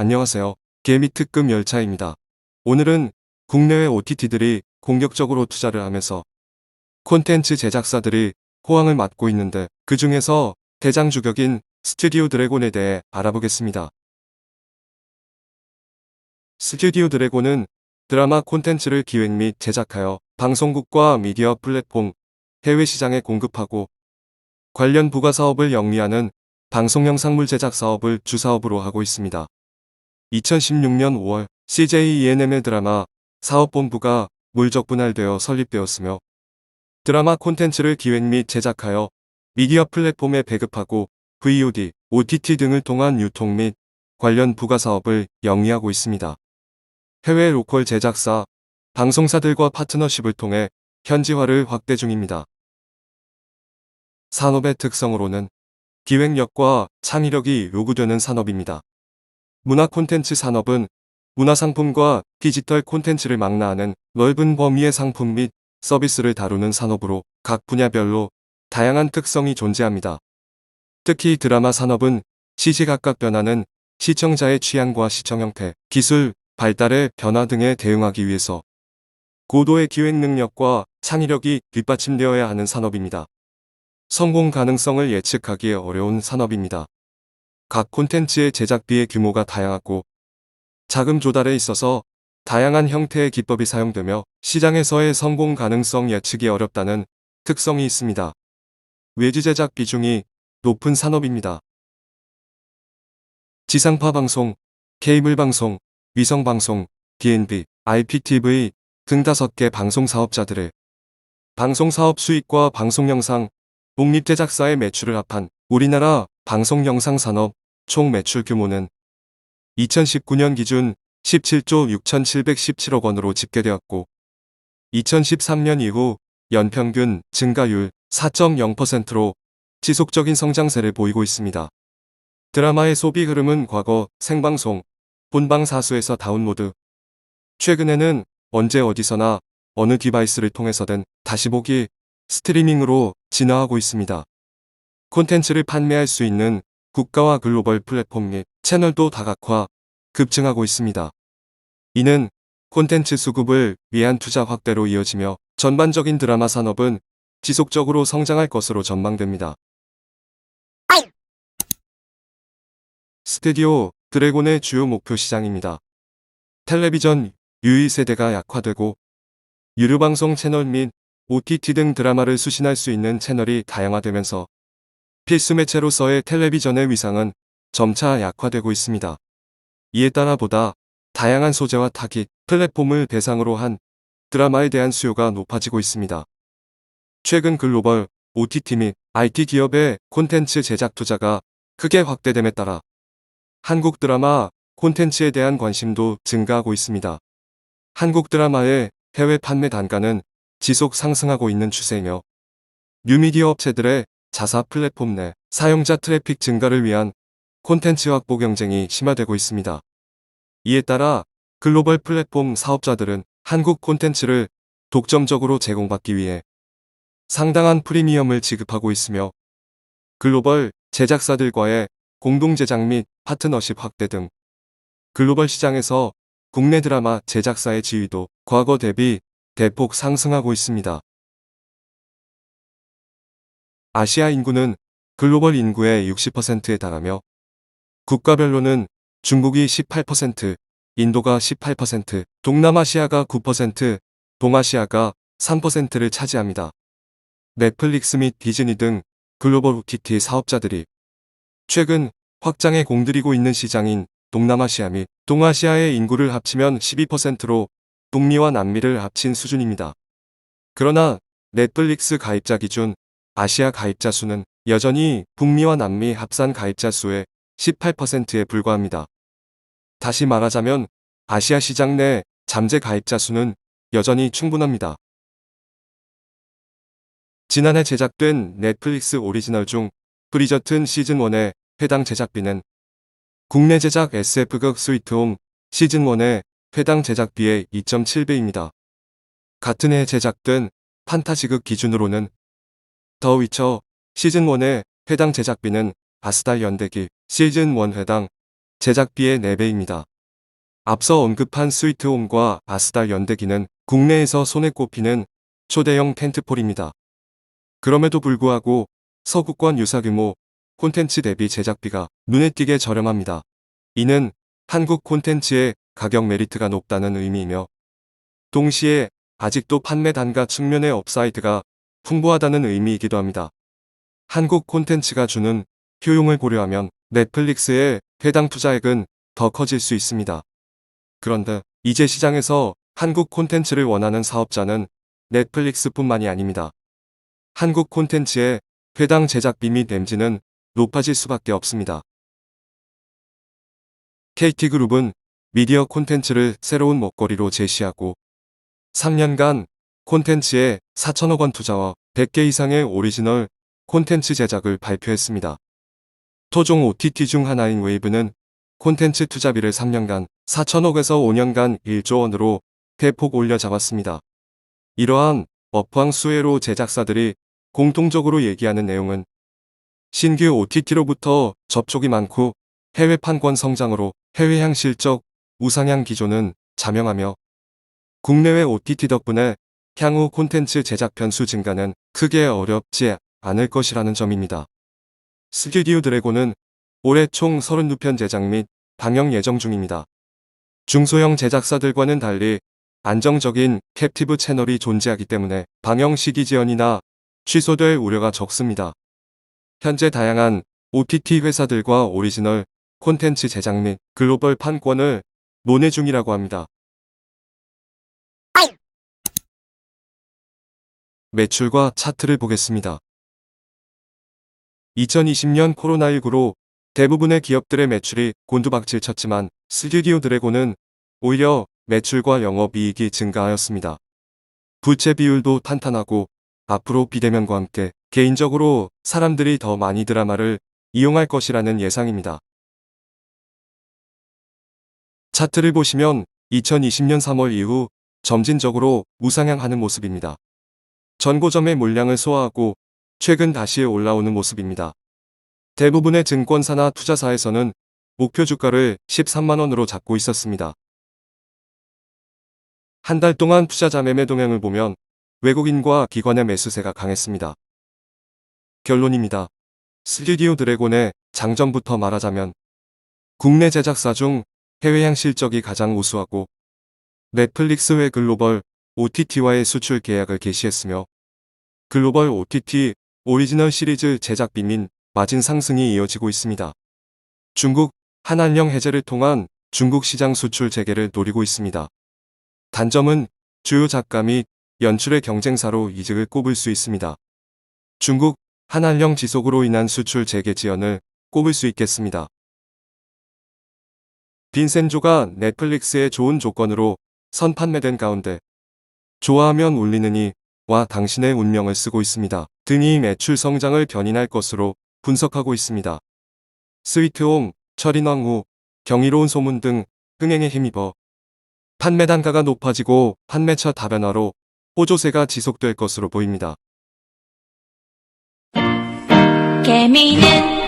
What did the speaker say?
안녕하세요. 개미 특급 열차입니다. 오늘은 국내외 OTT들이 공격적으로 투자를 하면서 콘텐츠 제작사들이 호황을 맞고 있는데 그 중에서 대장 주격인 스튜디오 드래곤에 대해 알아보겠습니다. 스튜디오 드래곤은 드라마 콘텐츠를 기획 및 제작하여 방송국과 미디어 플랫폼, 해외 시장에 공급하고 관련 부가 사업을 영위하는 방송 영상물 제작 사업을 주사업으로 하고 있습니다. 2016년 5월 CJ ENM의 드라마 사업본부가 물적 분할되어 설립되었으며 드라마 콘텐츠를 기획 및 제작하여 미디어 플랫폼에 배급하고 VOD, OTT 등을 통한 유통 및 관련 부가 사업을 영위하고 있습니다. 해외 로컬 제작사, 방송사들과 파트너십을 통해 현지화를 확대 중입니다. 산업의 특성으로는 기획력과 창의력이 요구되는 산업입니다. 문화 콘텐츠 산업은 문화상품과 디지털 콘텐츠를 망라하는 넓은 범위의 상품 및 서비스를 다루는 산업으로 각 분야별로 다양한 특성이 존재합니다. 특히 드라마 산업은 시시각각 변하는 시청자의 취향과 시청 형태, 기술, 발달의 변화 등에 대응하기 위해서 고도의 기획 능력과 창의력이 뒷받침되어야 하는 산업입니다. 성공 가능성을 예측하기 어려운 산업입니다. 각 콘텐츠의 제작비의 규모가 다양하고 자금 조달에 있어서 다양한 형태의 기법이 사용되며 시장에서의 성공 가능성 예측이 어렵다는 특성이 있습니다. 외주 제작 비중이 높은 산업입니다. 지상파 방송, 케이블 방송, 위성 방송, DNB, IPTV 등 다섯 개 방송 사업자들의 방송 사업 수익과 방송 영상, 독립 제작사의 매출을 합한 우리나라 방송 영상 산업 총 매출 규모는 2019년 기준 17조 6,717억 원으로 집계되었고 2013년 이후 연평균 증가율 4.0%로 지속적인 성장세를 보이고 있습니다. 드라마의 소비 흐름은 과거 생방송, 본방 사수에서 다운로드, 최근에는 언제 어디서나 어느 디바이스를 통해서든 다시 보기, 스트리밍으로 진화하고 있습니다. 콘텐츠를 판매할 수 있는 국가와 글로벌 플랫폼 및 채널도 다각화, 급증하고 있습니다. 이는 콘텐츠 수급을 위한 투자 확대로 이어지며 전반적인 드라마 산업은 지속적으로 성장할 것으로 전망됩니다. 스튜디오 드래곤의 주요 목표 시장입니다. 텔레비전 유의 세대가 약화되고 유료방송 채널 및 OTT 등 드라마를 수신할 수 있는 채널이 다양화되면서 필수 매체로서의 텔레비전의 위상은 점차 약화되고 있습니다. 이에 따라 보다 다양한 소재와 타깃, 플랫폼을 대상으로 한 드라마에 대한 수요가 높아지고 있습니다. 최근 글로벌 OTT 및 IT 기업의 콘텐츠 제작 투자가 크게 확대됨에 따라 한국 드라마 콘텐츠에 대한 관심도 증가하고 있습니다. 한국 드라마의 해외 판매 단가는 지속 상승하고 있는 추세이며 뉴미디어 업체들의 자사 플랫폼 내 사용자 트래픽 증가를 위한 콘텐츠 확보 경쟁이 심화되고 있습니다. 이에 따라 글로벌 플랫폼 사업자들은 한국 콘텐츠를 독점적으로 제공받기 위해 상당한 프리미엄을 지급하고 있으며 글로벌 제작사들과의 공동 제작 및 파트너십 확대 등 글로벌 시장에서 국내 드라마 제작사의 지위도 과거 대비 대폭 상승하고 있습니다. 아시아 인구는 글로벌 인구의 60%에 달하며 국가별로는 중국이 18%, 인도가 18%, 동남아시아가 9%, 동아시아가 3%를 차지합니다. 넷플릭스 및 디즈니 등 글로벌 OTT 사업자들이 최근 확장에 공들이고 있는 시장인 동남아시아 및 동아시아의 인구를 합치면 12%로 북미와 남미를 합친 수준입니다. 그러나 넷플릭스 가입자 기준 아시아 가입자 수는 여전히 북미와 남미 합산 가입자 수의 18%에 불과합니다. 다시 말하자면 아시아 시장 내 잠재 가입자 수는 여전히 충분합니다. 지난해 제작된 넷플릭스 오리지널 중 브리저튼 시즌1의 해당 제작비는 국내 제작 SF극 스위트홈 시즌1의 해당 제작비의 2.7배입니다. 같은 해 제작된 판타지극 기준으로는 더 위쳐 시즌1의 해당 제작비는 아스달 연대기 시즌1 해당 제작비의 4배입니다. 앞서 언급한 스위트홈과 아스달 연대기는 국내에서 손에 꼽히는 초대형 텐트폴입니다. 그럼에도 불구하고 서구권 유사규모 콘텐츠 대비 제작비가 눈에 띄게 저렴합니다. 이는 한국 콘텐츠의 가격 메리트가 높다는 의미이며 동시에 아직도 판매 단가 측면의 업사이드가 풍부하다는 의미이기도 합니다. 한국 콘텐츠가 주는 효용을 고려하면 넷플릭스의 해당 투자액은 더 커질 수 있습니다. 그런데 이제 시장에서 한국 콘텐츠를 원하는 사업자는 넷플릭스뿐만이 아닙니다. 한국 콘텐츠의 해당 제작비 및 엠지는 높아질 수밖에 없습니다. KT그룹은 미디어 콘텐츠를 새로운 먹거리로 제시하고 3년간 콘텐츠에 4천억 원 투자와 100개 이상의 오리지널 콘텐츠 제작을 발표했습니다. 토종 OTT 중 하나인 웨이브는 콘텐츠 투자비를 3년간 4천억에서 5년간 1조 원으로 대폭 올려 잡았습니다. 이러한 업황 수혜로 제작사들이 공통적으로 얘기하는 내용은 신규 OTT로부터 접촉이 많고 해외 판권 성장으로 해외향 실적 우상향 기조는 자명하며 국내외 OTT 덕분에 향후 콘텐츠 제작 편수 증가는 크게 어렵지 않을 것이라는 점입니다. 스튜디오 드래곤은 올해 총 32편 제작 및 방영 예정 중입니다. 중소형 제작사들과는 달리 안정적인 캡티브 채널이 존재하기 때문에 방영 시기 지연이나 취소될 우려가 적습니다. 현재 다양한 OTT 회사들과 오리지널 콘텐츠 제작 및 글로벌 판권을 논의 중이라고 합니다. 매출과 차트를 보겠습니다. 2020년 코로나19로 대부분의 기업들의 매출이 곤두박질 쳤지만 스튜디오 드래곤은 오히려 매출과 영업이익이 증가하였습니다. 부채 비율도 탄탄하고 앞으로 비대면과 함께 개인적으로 사람들이 더 많이 드라마를 이용할 것이라는 예상입니다. 차트를 보시면 2020년 3월 이후 점진적으로 우상향하는 모습입니다. 전고점의 물량을 소화하고 최근 다시 올라오는 모습입니다. 대부분의 증권사나 투자사에서는 목표 주가를 13만원으로 잡고 있었습니다. 한 달 동안 투자자 매매 동향을 보면 외국인과 기관의 매수세가 강했습니다. 결론입니다. 스튜디오 드래곤의 장점부터 말하자면 국내 제작사 중 해외향 실적이 가장 우수하고 넷플릭스 외 글로벌 OTT와의 수출 계약을 개시했으며 글로벌 OTT 오리지널 시리즈 제작비 및 마진 상승이 이어지고 있습니다. 중국 한한령 해제를 통한 중국 시장 수출 재개를 노리고 있습니다. 단점은 주요 작가 및 연출의 경쟁사로 이직을 꼽을 수 있습니다. 중국 한한령 지속으로 인한 수출 재개 지연을 꼽을 수 있겠습니다. 빈센조가 넷플릭스의 좋은 조건으로 선판매된 가운데 좋아하면 울리느니 와 당신의 운명을 쓰고 있습니다. 등이 매출 성장을 견인할 것으로 분석하고 있습니다. 스위트홈, 철인왕후, 경이로운 소문 등 흥행에 힘입어 판매 단가가 높아지고 판매처 다변화로 호조세가 지속될 것으로 보입니다. 개미는